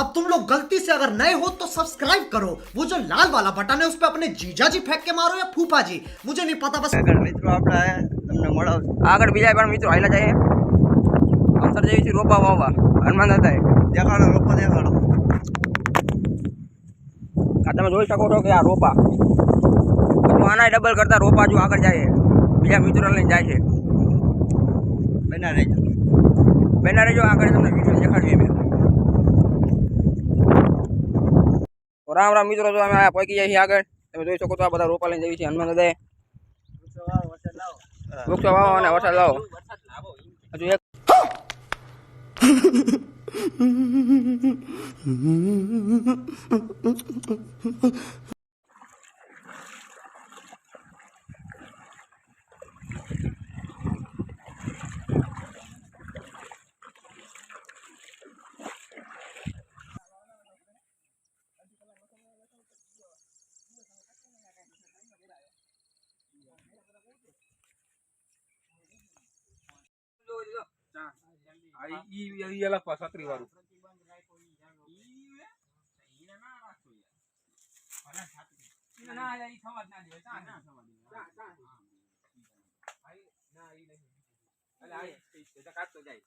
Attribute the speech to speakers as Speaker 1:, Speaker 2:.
Speaker 1: अब तुम लोग गलती से अगर नए हो तो सब्सक्राइब करो वो जो लाल वाला बटन है उस पर अपने जीजा जी फेंक के मारो या फूफा जी मुझे नहीं पता बस
Speaker 2: अगर मित्र आप है तुमने मोड़ा
Speaker 3: अगर बिजाय बार मित्र आइला जाए हम सर जाए रोपा वावा हनुमान दादा है
Speaker 2: देखा रोपा देखा ना
Speaker 3: खाते हाँ, जो सको रो तो क्या रोपा तो आना है डबल करता रोपा जो आगर जाए बीजा मित्र ने जाए
Speaker 2: बना रहे
Speaker 3: बना रहे जो आगे तुमने वीडियो देखा રામ રામ મિત્રો જો અમે પહોંચી જઈએ આગળ તમે જોઈ શકો છો આ બધા રોપા લઈને જઈએ છીએ હનુમાન દાદા
Speaker 2: વૃક્ષો
Speaker 3: વાવો અને વરસાદ લાવો હજુ એક Mm-hmm.
Speaker 4: આ
Speaker 5: ઈ એલા પાસાત્રી વાળું
Speaker 4: ના યાર ઈ થવા જ ના દે ચા ના દે ચા ચા ના ઈ નહીં એટલે આ કાટતો જાય